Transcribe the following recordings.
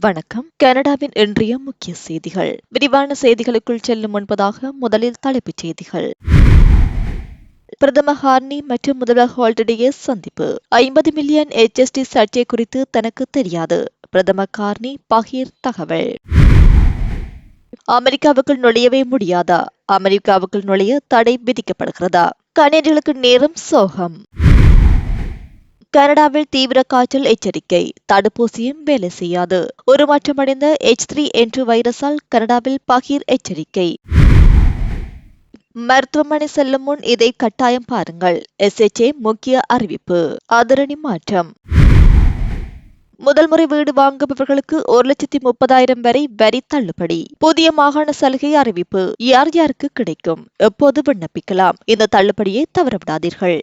வணக்கம். கனடாவின் இன்றைய முக்கிய செய்திகள். விரிவான செய்திகளுக்குள் செல்லும் முன்பதாக முதலில் தலைப்புச் செய்திகள். பிரதமர் ஹார்னி மற்றும் முதல்வர் ஹோல்டிடையே சந்திப்பு. ஐம்பது மில்லியன் எச்எஸ்டி சர்ச்சை குறித்து தனக்கு தெரியாது. பிரதமர் கார்னி பகீர் தகவல். அமெரிக்காவுக்குள் நுழையவே முடியாதா? அமெரிக்காவுக்குள் நுழைய தடை விதிக்கப்படுகிறதா? கனேடிகளுக்கு நேரம் சோகம். கனடாவில் தீவிர காய்ச்சல் எச்சரிக்கை. தடுப்பூசியும் வேலை செய்யாது. ஒரு மாற்றமடைந்த எச் த்ரீ என்று வைரஸால் கனடாவில் பகிர் எச்சரிக்கை. மருத்துவமனை செல்லும் முன் இதை கட்டாயம் பாருங்கள். எஸ்எச்ஏ முக்கிய அறிவிப்பு. அதிரணி மாற்றம். முதல் முறை வீடு வாங்குபவர்களுக்கு ஒரு லட்சத்தி முப்பதாயிரம் வரை வரி தள்ளுபடி. புதிய மாகாண சலுகை அறிவிப்பு. யார் யாருக்கு கிடைக்கும்? எப்போது விண்ணப்பிக்கலாம்? இந்த தள்ளுபடியை தவறவிடாதீர்கள்.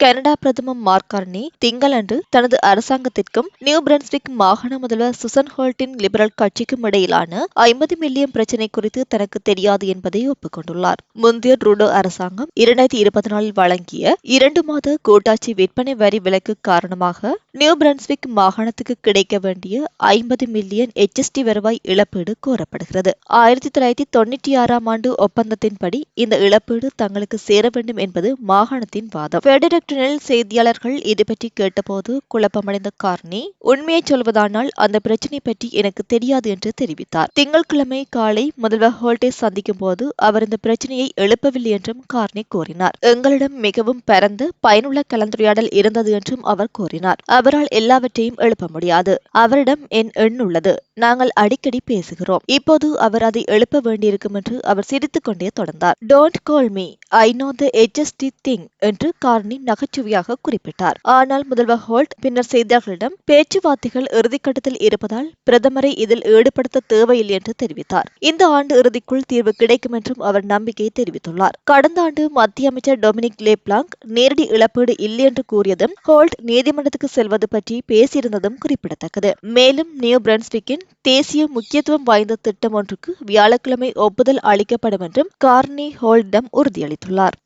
கனடா பிரதமர் மார்கார்னி திங்களன்று தனது அரசாங்கத்திற்கும் நியூ பிரன்ஸ்விக் மாகாண முதல்வர் சுசன் ஹோல்டின் லிபரல் கட்சிக்கும் இடையிலான ஐம்பது மில்லியன் பிரச்சினை குறித்து தனக்கு தெரியாது என்பதை ஒப்புக்கொண்டுள்ளார். முந்தைய ட்ரூடோ அரசாங்கம் இரண்டாயிரத்தி இருபத்தி நாலில் வழங்கிய இரண்டு மாத கூட்டாட்சி விற்பனை வரி விலக்கு காரணமாக நியூ பிரன்ஸ்விக் மாகாணத்துக்கு கிடைக்க வேண்டிய ஐம்பது மில்லியன் எச்எஸ்டி வருவாய் இழப்பீடு கோரப்படுகிறது. ஆயிரத்தி தொள்ளாயிரத்தி தொண்ணூற்றி ஆறாம் ஆண்டு ஒப்பந்தத்தின்படி இந்த இழப்பீடு தங்களுக்கு சேர வேண்டும் என்பது மாகாணத்தின் வாதம். பெடரக்டனில் செய்தியாளர்கள் இது பற்றி கேட்டபோது குழப்பமடைந்த கார்னி உண்மையை சொல்வதானால் அந்த பிரச்சனை பற்றி எனக்கு தெரியாது என்று தெரிவித்தார். திங்கட்கிழமை காலை முதல்வர் ஹோல்டே சந்திக்கும் போது அவர் இந்த பிரச்சனையை எழுப்பவில்லை என்றும் கார்னி கூறினார். எங்களிடம் மிகவும் பரந்த பயனுள்ள கலந்துரையாடல் இருந்தது என்றும் அவர் கூறினார். அவரால் எல்லாவற்றையும் எழுப்ப முடியாது. அவரிடம் என் எண் உள்ளது. நாங்கள் அடிக்கடி பேசுகிறோம். இப்போது அவர் அதை எழுப்ப வேண்டியிருக்கும் என்று அவர் சிரித்துக் கொண்டே தொடர்ந்தார். Don't call me I know the edgiest thing என்று கார்னி நகைச்சுவையாக குறிப்பிட்டார். ஆனால் முதல்வர் ஹோல்ட் பின்னர் செய்தியாளர்களிடம் பேச்சுவார்த்தைகள் இறுதிக்கட்டத்தில் இருப்பதால் பிரதமரை இதில் ஈடுபடுத்த தேவையில்லை என்று தெரிவித்தார். இந்த ஆண்டு இறுதிக்குள் தீர்வு கிடைக்கும் என்றும் அவர் நம்பிக்கை தெரிவித்துள்ளார். கடந்த ஆண்டு மத்திய அமைச்சர் டொமினிக் லேப்லாங் நேரடி இழப்பீடு இல்லை என்று கூறியதும் ஹோல்ட் நீதிமன்றத்துக்கு செல்வது பற்றி பேசியிருந்ததும் குறிப்பிடத்தக்கது. மேலும் நியூ பிரன்ஸ்விக்கின் தேசிய முக்கியத்துவம் வாய்ந்த திட்டம் ஒன்றுக்கு வியாழக்கிழமை ஒப்புதல் அளிக்கப்படும் என்றும் கார்னி ஹோல்டிடம் உறுதியளித்துள்ளார்.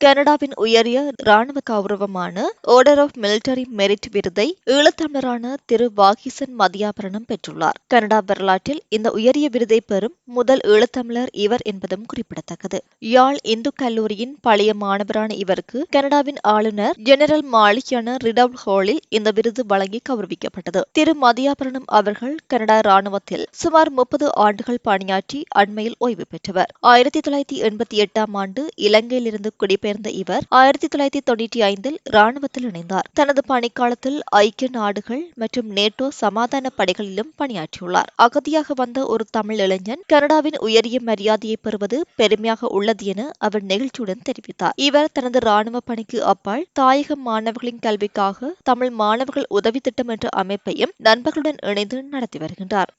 கனடாவின் உயரிய ராணுவ கௌரவமான ஆர்டர் ஆஃப் மிலிட்டரி மெரிட் விருதை ஈழத்தமிழரான திரு வாகிசன் மதியாபரணம் பெற்றுள்ளார். கனடா வரலாற்றில் இந்த உயரிய விருதை பெறும் முதல் ஈழத்தமிழர் இவர் என்பதும் குறிப்பிடத்தக்கது. யாழ் இந்து கல்லூரியின் பழைய மாணவரான இவருக்கு கனடாவின் ஆளுநர் ஜெனரல் மாளிகையான ரிடவுல் ஹாலில் இந்த விருது வழங்கி கௌரவிக்கப்பட்டது. திரு மதியாபரணம் அவர்கள் கனடா ராணுவத்தில் சுமார் முப்பது ஆண்டுகள் பணியாற்றி அண்மையில் ஓய்வு பெற்றவர். ஆயிரத்தி தொள்ளாயிரத்தி எண்பத்தி எட்டாம் ஆண்டு இலங்கையிலிருந்து குடிபெயர் பெயர்ந்த இவர் ஆயிரத்தி தொள்ளாயிரத்தி தொண்ணூற்றி ஐந்தில் ராணுவத்தில் இணைந்தார். தனது பணிக்காலத்தில் ஐக்கிய நாடுகள் மற்றும் நேட்டோ சமாதான படைகளிலும் பணியாற்றியுள்ளார். அகதியாக வந்த ஒரு தமிழ் இளைஞன் கனடாவின் உயரிய மரியாதையை பெறுவது பெருமையாக உள்ளது என அவர் நெகிழ்ச்சியுடன் தெரிவித்தார். இவர் தனது ராணுவ பணிக்கு அப்பால் தாயக மாணவர்களின் கல்விக்காக தமிழ் மாணவர்கள் உதவி திட்டம் என்ற அமைப்பையும் நண்பர்களுடன் இணைந்து நடத்தி வருகின்றார்.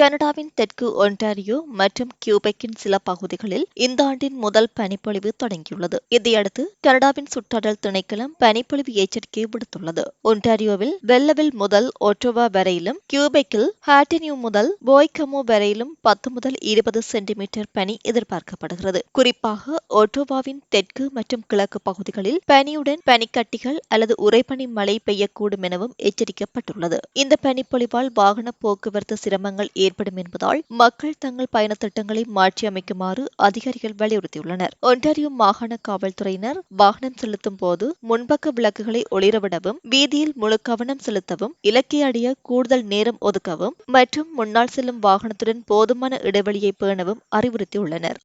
கனடாவின் தெற்கு ஒன்டாரியோ மற்றும் கியூபெக்கின் சில பகுதிகளில் இந்த ஆண்டின் முதல் பனிப்பொழிவு தொடங்கியுள்ளது. இதையடுத்து கனடாவின் சுற்றாடல் திணைக்களம் பனிப்பொழிவு எச்சரிக்கை விடுத்துள்ளது. ஒன்டாரியோவில் வெல்லவில் முதல் ஒட்டோவா வரையிலும் கியூபெக்கில் ஹாட்டினியூ முதல் போய்கமோ வரையிலும் பத்து முதல் இருபது சென்டிமீட்டர் பனி எதிர்பார்க்கப்படுகிறது. குறிப்பாக ஒட்டோவாவின் தெற்கு மற்றும் கிழக்கு பகுதிகளில் பனியுடன் பனிக்கட்டிகள் அல்லது உறைபனி மழை பெய்யக்கூடும் எனவும் எச்சரிக்கப்பட்டுள்ளது. இந்த பனிப்பொழிவால் வாகன போக்குவரத்து சிரமங்கள் ஏற்படும் என்பதால் மக்கள் தங்கள் பயண திட்டங்களை மாற்றியமைக்குமாறு அதிகாரிகள் வலியுறுத்தியுள்ளனர். ஒன்டாரியோ மாகாண காவல்துறையினர் வாகனம் செலுத்தும் போது முன்பக்க விளக்குகளை ஒளிரவிடவும் வீதியில் முழு கவனம் செலுத்தவும் இலக்கை அடைய கூடுதல் நேரம் ஒதுக்கவும் மற்றும் முன்னால் செல்லும் வாகனத்துடன் போதுமான இடைவெளியை பேணவும் அறிவுறுத்தியுள்ளனர்.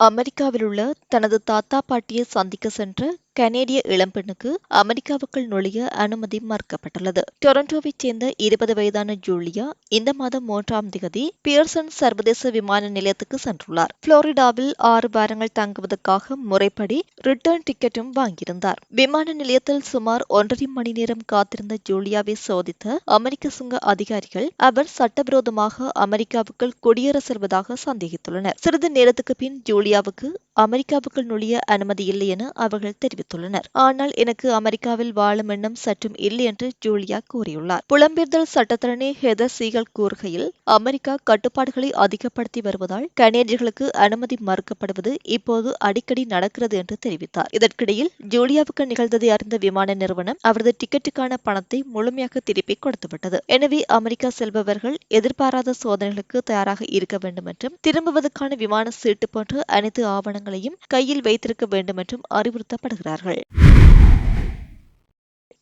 அமெரிக்காவில் உள்ள தனது தாத்தா பாட்டியை சந்திக்க சென்ற கனேடிய இளம்பெண்ணுக்கு அமெரிக்காவுக்குள் நுழைய அனுமதி மறுக்கப்பட்டுள்ளது. டொரண்டோவைச் சேர்ந்த இருபது வயதான ஜூலியா இந்த மாதம் மூன்றாம் திகதி பியர்சன் சர்வதேச விமான நிலையத்துக்கு சென்றுள்ளார். புளோரிடாவில் ஆறு வாரங்கள் தங்குவதற்காக முறைப்படி ரிட்டர்ன் டிக்கெட்டும் வாங்கியிருந்தார். விமான நிலையத்தில் சுமார் ஒன்றரை மணி நேரம் காத்திருந்த ஜூலியாவை சோதித்த அமெரிக்க சுங்க அதிகாரிகள் அவர் சட்டவிரோதமாக அமெரிக்காவுக்குள் குடியேற செல்வதாக சந்தேகித்துள்ளனர். சிறிது நேரத்துக்கு பின் ஜூலியாவுக்கு அமெரிக்காவுக்குள் நுழைய அனுமதி இல்லை என அவர்கள் தெரிவித்தனர் தெரிவித்துள்ளனர். ஆனால் எனக்கு அமெரிக்காவில் வாழும் எண்ணம் சற்றும் இல்லை என்று ஜூலியா கூறியுள்ளார். புலம்பெயர்தல் சட்டத்தரணி ஹெதர் சீகல் கூறுகையில் அமெரிக்கா கட்டுப்பாடுகளை அதிகப்படுத்தி வருவதால் கனேடியர்களுக்கு அனுமதி மறுக்கப்படுவது இப்போது அடிக்கடி நடக்கிறது என்று தெரிவித்தார். இதற்கிடையில் ஜூலியாவுக்கு நிகழ்ந்ததை அறிந்த விமான நிறுவனம் அவரது டிக்கெட்டுக்கான பணத்தை முழுமையாக திருப்பி கொடுத்துவிட்டது. எனவே அமெரிக்கா செல்பவர்கள் எதிர்பாராத சோதனைகளுக்கு தயாராக இருக்க வேண்டும் என்றும் திரும்புவதற்கான விமான சீட்டு போன்ற அனைத்து ஆவணங்களையும் கையில் வைத்திருக்க வேண்டும் என்றும் হয়ে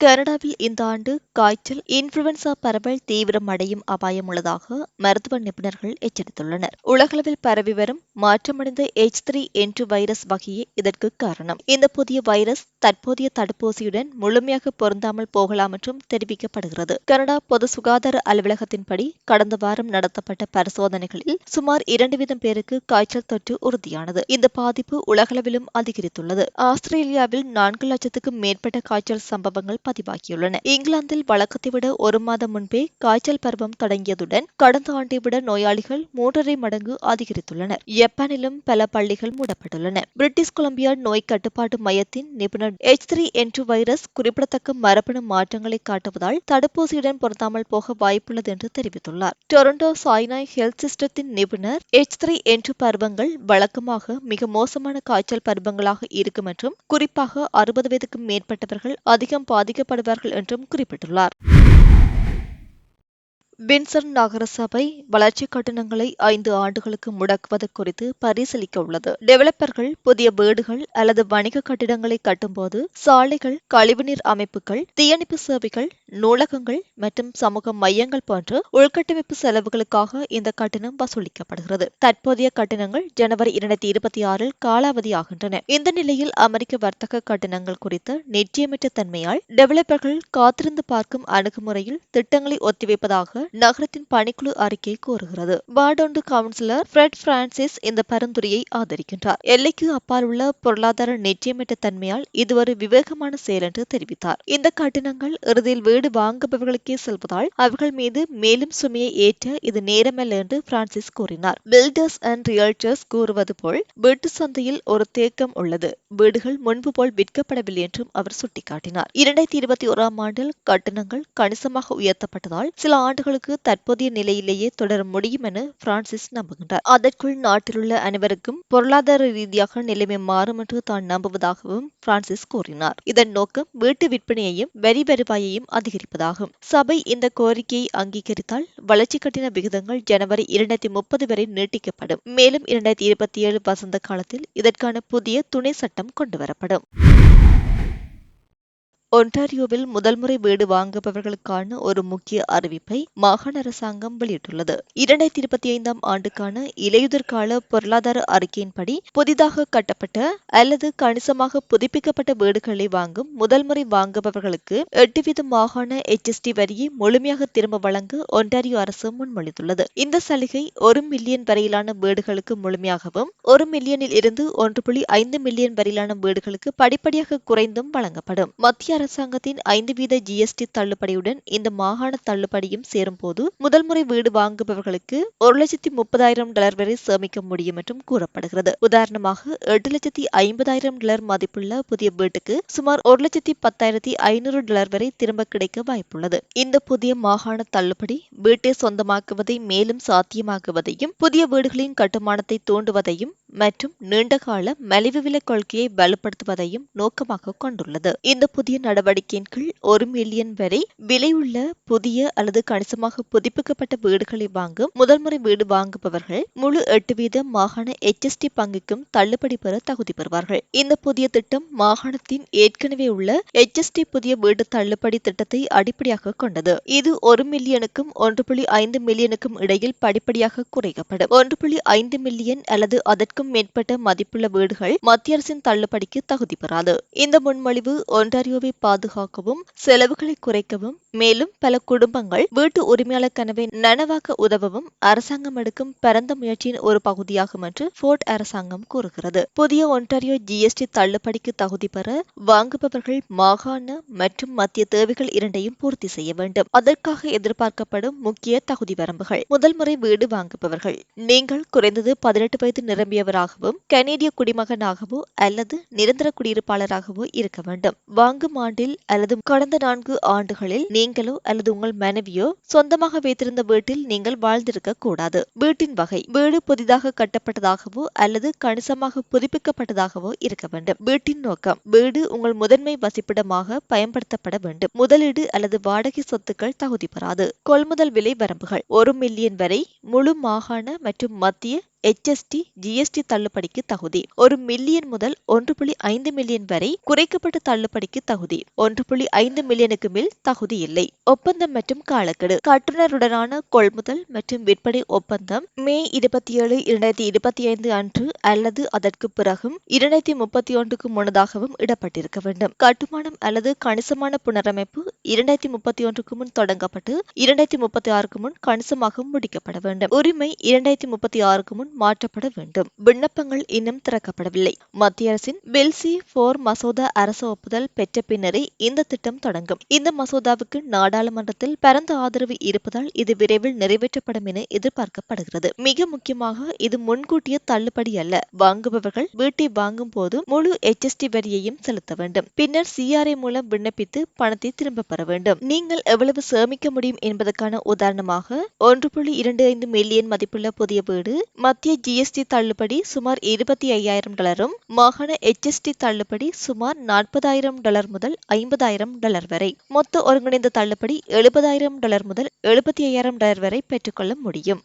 கனடாவில் இந்த ஆண்டு காய்ச்சல் இன்ஃபுளுவன்சா பரவல் தீவிரம் அடையும் அபாயம் உள்ளதாக மருத்துவ நிபுணர்கள் எச்சரித்துள்ளனர். உலகளவில் பரவி வரும் மாற்றமடைந்த எச் த்ரீ என்று வைரஸ் வகையே இதற்கு காரணம். இந்த புதிய வைரஸ் தற்போதைய தடுப்பூசியுடன் முழுமையாக பொருந்தாமல் போகலாம் என்றும் தெரிவிக்கப்படுகிறது. கனடா பொது சுகாதார அலுவலகத்தின்படி கடந்த வாரம் நடத்தப்பட்ட பரிசோதனைகளில் சுமார் இரண்டு வீதம் பேருக்கு காய்ச்சல் தொற்று உறுதியானது. இந்த பாதிப்பு உலகளவிலும் அதிகரித்துள்ளது. ஆஸ்திரேலியாவில் நான்கு லட்சத்துக்கும் மேற்பட்ட காய்ச்சல் சம்பவங்கள் பதிவாகியுள்ளன இங்கிலாந்தில் வழக்கத்தை விட ஒரு மாதம் முன்பே காய்ச்சல் பருவம் தொடங்கியதுடன் கடந்த ஆண்டை விட நோயாளிகள் மூன்றரை மடங்கு அதிகரித்துள்ளனர். ஜப்பானிலும் பல பள்ளிகள் மூடப்பட்டுள்ளன. பிரிட்டிஷ் கொலம்பியா நோய் கட்டுப்பாட்டு மையத்தின் நிபுணர் எச் த்ரீ என்று வைரஸ் குறிப்பிடத்தக்க மரபணு மாற்றங்களை காட்டுவதால் தடுப்பூசியுடன் பொருந்தாமல் போக வாய்ப்புள்ளது என்று தெரிவித்துள்ளார். டொரண்டோ சாய்னாய் ஹெல்த் சிஸ்டத்தின் நிபுணர் எச் த்ரீ என்று பருவங்கள் வழக்கமாக மிக மோசமான காய்ச்சல் பருவங்களாக இருக்கும் என்றும் குறிப்பாக அறுபது வயதுக்கும் மேற்பட்டவர்கள் அதிகம் பாதிக்கப்படுவார்கள் என்றும் குறிப்பிட்டுள்ளார். வின்சன் நகரசபை வளர்ச்சி கட்டணங்களை ஐந்து ஆண்டுகளுக்கு முடக்குவது குறித்து பரிசீலிக்க உள்ளது டெவலப்பர்கள் புதிய வீடுகள் அல்லது வணிக கட்டிடங்களை கட்டும்போது சாலைகள் கழிவுநீர் அமைப்புகள் தீயணைப்பு சேவைகள் நூலகங்கள் மற்றும் சமூக மையங்கள் போன்ற உள்கட்டமைப்பு செலவுகளுக்காக இந்த கட்டணம் வசூலிக்கப்படுகிறது. தற்போதைய கட்டணங்கள் ஜனவரி இரண்டாயிரத்தி இருபத்தி ஆறில் காலாவதியாகின்றன. இந்த நிலையில் அமெரிக்க வர்த்தக கட்டணங்கள் குறித்த நிச்சயமற்ற தன்மையால் டெவலப்பர்கள் காத்திருந்து பார்க்கும் அணுகுமுறையில் திட்டங்களை ஒத்திவைப்பதாக நகரத்தின் பணிக்குழு அறிக்கை கூறுகிறது வார்டொண்டு கவுன்சிலர் ஃப்ரெட் பிரான்சிஸ் இந்த பரிந்துரையை ஆதரிக்கின்றார். எல்லைக்கு அப்பால் உள்ள பொருளாதார நிச்சயமற்ற தன்மையால் இது ஒரு விவேகமான செயல் என்று தெரிவித்தார். இந்த கட்டணங்கள் இறுதியில் வீடு வாங்குபவர்களுக்கே செல்வதால் அவர்கள் மீது மேலும் சுமையை ஏற்ற இது நேரமல்ல என்று பிரான்சிஸ் கூறினார். பில்டர்ஸ் அண்ட் ரியல்டர்ஸ் கூறுவது போல் வீட்டு சந்தையில் ஒரு தேக்கம் உள்ளது. வீடுகள் முன்பு போல் விற்கப்படவில்லை என்றும் அவர் சுட்டிக்காட்டினார். இரண்டாயிரத்தி இருபத்தி ஓராம் ஆண்டில் கட்டணங்கள் கணிசமாக உயர்த்தப்பட்டதால் சில ஆண்டுகள் ஆண்டுகளுக்கு தற்போதைய நிலையிலேயே தொடர முடியும் என பிரான்சிஸ் நம்புகின்றார். அதற்குள் நாட்டிலுள்ள அனைவருக்கும் பொருளாதார ரீதியாக நிலைமை மாறும் என்று தான் நம்புவதாகவும் பிரான்சிஸ் கூறினார். இதன் நோக்கம் வீட்டு விற்பனையையும் வரி வருவாயையும் அதிகரிப்பதாகும். சபை இந்த கோரிக்கையை அங்கீகரித்தால் வளர்ச்சி கட்டின விகிதங்கள் ஜனவரி இரண்டாயிரத்தி முப்பது வரை நீட்டிக்கப்படும். மேலும் இரண்டாயிரத்தி இருபத்தி ஏழு வசந்த காலத்தில் இதற்கான புதிய துணை சட்டம் கொண்டுவரப்படும். ஒன்டாரியோவில் முதல் முறை வீடு வாங்குபவர்களுக்கான ஒரு முக்கிய அறிவிப்பை மாகாண அரசாங்கம் வெளியிட்டுள்ளது. இரண்டாயிரத்தி இருபத்தி ஐந்தாம் ஆண்டுக்கான இலையுதிர் கால பொருளாதார அறிக்கையின்படி புதிதாக கட்டப்பட்ட அல்லது கணிசமாக புதுப்பிக்கப்பட்ட வீடுகளை வாங்கும் முதல் முறை வாங்குபவர்களுக்கு எட்டு வீத மாகாண எச்எஸ்டி வரியை முழுமையாக திரும்ப வழங்க ஒன்டாரியோ அரசு முன்மொழிந்துள்ளது. இந்த சலுகை ஒரு மில்லியன் வரையிலான வீடுகளுக்கு முழுமையாகவும் ஒரு மில்லியனில் இருந்து ஒன்று புள்ளி ஐந்து மில்லியன் வரையிலான வீடுகளுக்கு படிப்படியாக குறைந்தும் வழங்கப்படும். மத்திய அரசாங்கத்தின் ஐந்து வீத ஜிஎஸ்டி தள்ளுபடியுடன் இந்த மாகாண தள்ளுபடியும் சேரும்போது முதல் முறை வீடு வாங்குபவர்களுக்கு ஒரு லட்சத்தி முப்பதாயிரம் டாலர் வரை சேமிக்க முடியும் என்றும் கூறப்படுகிறது. உதாரணமாக எட்டு லட்சத்தி ஐம்பதாயிரம் டாலர் மதிப்புள்ள புதிய வீட்டுக்கு சுமார் ஒரு லட்சத்தி பத்தாயிரத்தி ஐநூறு டாலர் வரை திரும்ப கிடைக்க வாய்ப்புள்ளது. இந்த புதிய மாகாண தள்ளுபடி வீட்டை சொந்தமாக்குவதை மேலும் சாத்தியமாக்குவதையும் புதிய வீடுகளின் கட்டுமானத்தை தூண்டுவதையும் மற்றும் நீண்டகால மலிவு விலை கொள்கையை வலுப்படுத்துவதையும் நோக்கமாக கொண்டுள்ளது. இந்த புதிய நடவடிக்கையின் கீழ் ஒரு மில்லியன் வரை விலையுள்ள புதிய அல்லது கணிசமாக புதுப்பிக்கப்பட்ட வீடுகளை வாங்கும் முதல் முறை வீடு வாங்குபவர்கள் முழு எட்டு வீத மாகாண எச்எஸ்டி பங்குக்கும் தள்ளுபடி பெற தகுதி பெறுவார்கள். இந்த புதிய திட்டம் மாகாணத்தின் ஏற்கனவே உள்ள எச்எஸ்டி புதிய வீடு தள்ளுபடி திட்டத்தை அடிப்படையாக கொண்டது. இது ஒரு மில்லியனுக்கும் ஒன்று புள்ளி ஐந்து மில்லியனுக்கும் இடையில் படிப்படியாக குறைக்கப்படும். ஒன்று புள்ளி ஐந்து மில்லியன் அல்லது அதற்கும் மேற்பட்ட மதிப்புள்ள வீடுகள் மத்திய அரசின் தள்ளுபடிக்கு தகுதி பெறாது. இந்த முன்மொழிவு ஒன்டாரியோவை பாதுகாக்கவும் செலவுகளை குறைக்கவும் மேலும் பல குடும்பங்கள் வீட்டு உரிமையாளர் கனவை நனவாக்க உதவவும் அரசாங்கம் எடுக்கும் பரந்த முயற்சியின் ஒரு பகுதியாகும் என்று போர்ட் அரசாங்கம் கூறுகிறது. புதிய ஒன்டாரியோ ஜிஎஸ்டி தள்ளுபடிக்கு தகுதி பெற வாங்குபவர்கள் மாகாண மற்றும் மத்திய தேவைகள் இரண்டையும் பூர்த்தி செய்ய வேண்டும். அதற்காக எதிர்பார்க்கப்படும் முக்கிய தகுதி வரம்புகள். முதல் முறை வீடு வாங்குபவர்கள். நீங்கள் குறைந்தது பதினெட்டு வயது நிரம்பியவர் சேர்ந்தவராகவும் கனேடிய குடிமகனாகவோ அல்லது நிரந்தர குடியிருப்பாளராகவோ இருக்க வேண்டும். வாங்கும் ஆண்டில் அல்லது கடந்த நான்கு ஆண்டுகளில் நீங்களோ அல்லது உங்கள் மனைவியோ சொந்தமாக வைத்திருந்த வீட்டில் நீங்கள் வாழ்ந்திருக்க கூடாது. வீட்டின் வகை வீடு புதிதாக கட்டப்பட்டதாகவோ அல்லது கணிசமாக புதுப்பிக்கப்பட்டதாகவோ இருக்க வேண்டும். வீட்டின் நோக்கம் வீடு உங்கள் முதன்மை வசிப்பிடமாக பயன்படுத்தப்பட வேண்டும். முதலீடு அல்லது வாடகை சொத்துக்கள் தகுதி பெறாது. கொள்முதல் விலை வரம்புகள் ஒரு மில்லியன் வரை முழு மாகாண மற்றும் மத்திய எச்எஸ்டி ஜிஎஸ்டி தள்ளுபடிக்கு தகுதி. ஒரு மில்லியன் முதல் ஒன்று புள்ளி ஐந்து மில்லியன் வரை குறைக்கப்பட்ட தள்ளுபடிக்கு தகுதி. ஒன்று புள்ளி ஐந்து மில்லியனுக்கு மேல் தகுதி இல்லை. ஒப்பந்தம் மற்றும் காலக்கெடு. கட்டுனருடனான கொள்முதல் மற்றும் விற்பனை ஒப்பந்தம் மே இருபத்தி ஏழு இரண்டாயிரத்தி இருபத்தி ஐந்து அன்று அல்லது அதற்கு பிறகும் இரண்டாயிரத்தி முப்பத்தி ஒன்றுக்கு முன்னதாகவும் இடப்பட்டிருக்க வேண்டும். கட்டுமானம் அல்லது கணிசமான புனரமைப்பு இரண்டாயிரத்தி முப்பத்தி ஒன்றுக்கு முன் தொடங்கப்பட்டு இரண்டாயிரத்தி முப்பத்தி ஆறுக்கு முன் கணிசமாக முடிக்கப்பட வேண்டும். உரிமை இரண்டாயிரத்தி முப்பத்தி ஆறுக்கு முன் மாற்றப்பட வேண்டும். விண்ணப்பங்கள் இன்னும் திறக்கப்படவில்லை. மத்திய அரசின் பில் சி போர் மசோதா அரசு ஒப்புதல் பெற்ற பின்னரே இந்த திட்டம் தொடங்கும். இந்த மசோதாவுக்கு நாடாளுமன்றத்தில் பரந்த ஆதரவு இருப்பதால் இது விரைவில் நிறைவேற்றப்படும் என எதிர்பார்க்கப்படுகிறது. மிக முக்கியமாக இது முன்கூட்டிய தள்ளுபடி அல்ல. வாங்குபவர்கள் வீட்டை வாங்கும் போது முழு எச்எஸ்டி வரியையும் செலுத்த வேண்டும். பின்னர் சிஆர்ஐ மூலம் விண்ணப்பித்து பணத்தை திரும்ப பெற வேண்டும். நீங்கள் எவ்வளவு சேமிக்க முடியும் என்பதற்கான உதாரணமாக ஒன்று புள்ளி இரண்டு ஐந்து மில்லியன் மதிப்புள்ள புதிய வீடு மத்திய ஜிஎஸ்டி தள்ளுபடி சுமார் இருபத்தி ஐயாயிரம் டாலரும் மாகாண எச்எஸ்டி தள்ளுபடி சுமார் நாற்பதாயிரம் டாலர் முதல் ஐம்பதாயிரம் டாலர் வரை. மொத்த ஒருங்கிணைந்த தள்ளுபடி எழுபதாயிரம் டாலர் முதல் எழுபத்தி ஐயாயிரம் டாலர் வரை பெற்றுக்கொள்ள முடியும்.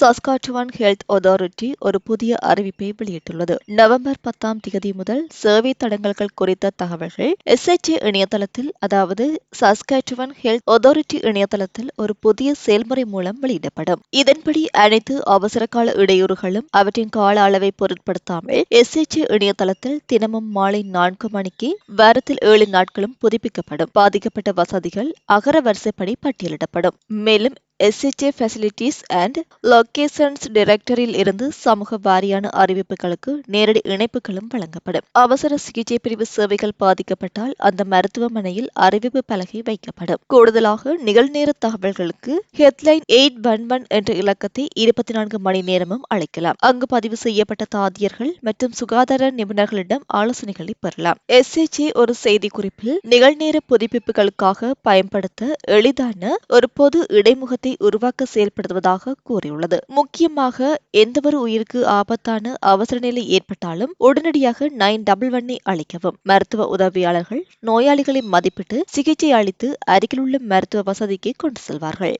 சஸ்காட்டுவான் ஹெல்த் அத்தாரிட்டி ஒரு புதிய அறிவிப்பை வெளியிட்டுள்ளது. நவம்பர் பத்தாம் தேதி முதல் சேவை தடங்கல்கள் குறித்த தகவல்கள் எஸ்எச்ஏ இணையதளத்தில் அதாவது சஸ்காட்டுவான் ஹெல்த் அத்தாரிட்டி இணையதளத்தில் ஒரு புதிய செயல்முறை மூலம் வெளியிடப்படும். இதன்படி அனைத்து அவசரகால இடையூறுகளும் அவற்றின் கால அளவை பொருட்படுத்தாமல் எஸ்எச்ஏ இணையதளத்தில் தினமும் மாலை நான்கு மணிக்கு வாரத்தில் ஏழு நாட்களும் புதுப்பிக்கப்படும். பாதிக்கப்பட்ட வசதிகள் அகர வரிசைப்படி பட்டியலிடப்படும். மேலும் எஸ்ஹெச்ஏ ஃபெசிலிட்டிஸ் அண்ட் லொகேஷன்ஸ் டைரக்டரில் இருந்து சமூக வாரியான அறிவிப்புகளுக்கு நேரடி இணைப்புகளும் வழங்கப்படும். அவசர சிகிச்சை பிரிவு சேவைகள் பாதிக்கப்பட்டால் அந்த மருத்துவமனையில் அறிவிப்பு பலகை வைக்கப்படும். கூடுதலாக நிகழ்நேர தகவல்களுக்கு ஹெட்லைன் எயிட் ஒன் ஒன் என்ற இலக்கத்தை இருபத்தி நான்கு மணி நேரமும் அழைக்கலாம். அங்கு பதிவு செய்யப்பட்ட தாதியர்கள் மற்றும் சுகாதார நிபுணர்களிடம் ஆலோசனைகளை பெறலாம். எஸ்ஹெச்ஏ ஒரு செய்திக்குறிப்பில் நிகழ்நேர புதுப்பிப்புகளுக்காக பயன்படுத்த எளிதான ஒரு பொது இடைமுகத்தை உருவாக்க செயல்படுவதாக கூறியுள்ளது. முக்கியமாக எந்தவொரு உயிருக்கு ஆபத்தான அவசர நிலை ஏற்பட்டாலும் உடனடியாக நைன் டபுள் ஒன்னை அளிக்கவும். மருத்துவ உதவியாளர்கள் நோயாளிகளை மதிப்பிட்டு சிகிச்சை அளித்து அருகிலுள்ள மருத்துவ வசதிக்கு கொண்டு செல்வார்கள்.